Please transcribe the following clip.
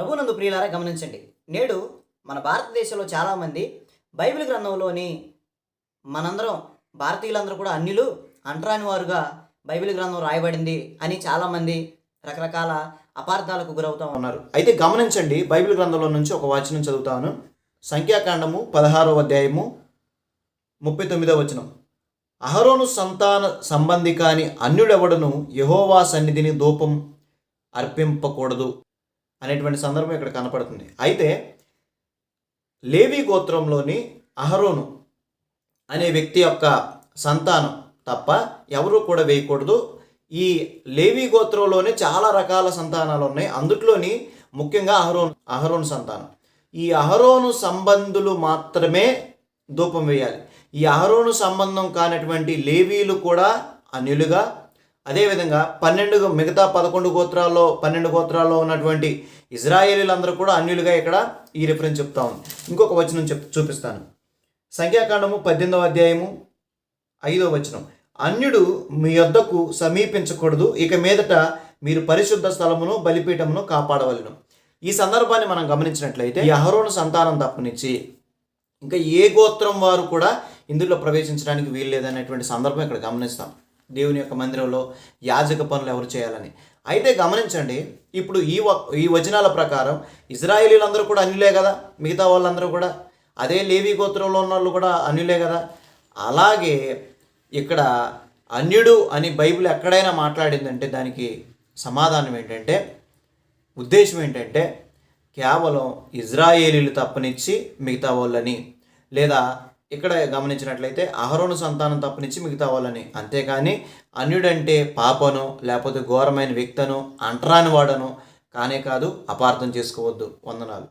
ప్రభునందు ప్రియులారా గమనించండి. నేడు మన భారతదేశంలో చాలామంది బైబిల్ గ్రంథంలోని మనందరం భారతీయులందరూ కూడా అన్యులు అంటరాని వారుగా బైబిల్ గ్రంథం రాయబడింది అని చాలామంది రకరకాల అపార్థాలకు గురవుతా ఉన్నారు. అయితే గమనించండి బైబిల్ గ్రంథంలో నుంచి ఒక వచనం చదువుతాను. సంఖ్యాకాండము పదహారో అధ్యాయము ముప్పై తొమ్మిదో వచనం. అహరోను సంతాన సంబంధి కాని అన్యుడెవడను యహోవా సన్నిధిని ధూపం అర్పింపకూడదు. అనేటువంటి సందర్భం ఇక్కడ కనపడుతుంది. అయితే లేవి గోత్రంలోని అహరోను అనే వ్యక్తి యొక్క సంతానం తప్ప ఎవరు కూడా వేయకూడదు. ఈ లేవి గోత్రంలోనే చాలా రకాల సంతానాలు ఉన్నాయి. అందుట్లోని ముఖ్యంగా అహరోన్ అహరోను సంతానం. ఈ అహరోను సంబంధులు మాత్రమే ధూపం వేయాలి. ఈ అహరోను సంబంధం కానటువంటి లేవీలు కూడా అనిలుగా అదేవిధంగా పన్నెండు మిగతా పదకొండు గోత్రాల్లో పన్నెండు గోత్రాల్లో ఉన్నటువంటి ఇజ్రాయేలీలందరూ కూడా అన్యులుగా ఇక్కడ ఈ రిఫరెన్స్ చెప్తా ఉంది. ఇంకొక వచనం చెప్ చూపిస్తాను. సంఖ్యాకాండము పద్దెనిమిదవ అధ్యాయము ఐదవ వచనం. అన్యుడు మీ యొద్దకు సమీపించకూడదు ఇక మీదట మీరు పరిశుద్ధ స్థలమును బలిపీఠమును కాపాడవలను. ఈ సందర్భాన్ని మనం గమనించినట్లయితే యహరోను సంతానం తప్పనిచ్చి ఇంకా ఏ గోత్రం వారు కూడా ఇందులో ప్రవేశించడానికి వీలు లేదనేటువంటి సందర్భం ఇక్కడ గమనిస్తాం. దేవుని యొక్క మందిరంలో యాజక పనులు ఎవరు చేయాలని. అయితే గమనించండి ఇప్పుడు ఈ వ- ఈ వచనాల ప్రకారం ఇజ్రాయేలీలందరూ కూడా అన్యులే కదా మిగతా వాళ్ళందరూ కూడా. అదే లేవి గోత్రంలో ఉన్న వాళ్ళు కూడా అన్యులే కదా. అలాగే ఇక్కడ అన్యుడు అని బైబిల్ ఎక్కడైనా మాట్లాడిందంటే దానికి సమాధానం ఏంటంటే ఉద్దేశం ఏంటంటే కేవలం ఇజ్రాయేలీలు తప్పనిచ్చి మిగతా వాళ్ళని లేదా ఇక్కడ గమనించినట్లయితే అహరోను సంతానం తప్పనిచ్చి మిగతా వాళ్ళని అంతేకాని అన్యుడంటే పాపను లేకపోతే ఘోరమైన వ్యక్తను అంటరాని వాడను కానే కాదు అపార్థం చేసుకోవద్దు. వందనాలు.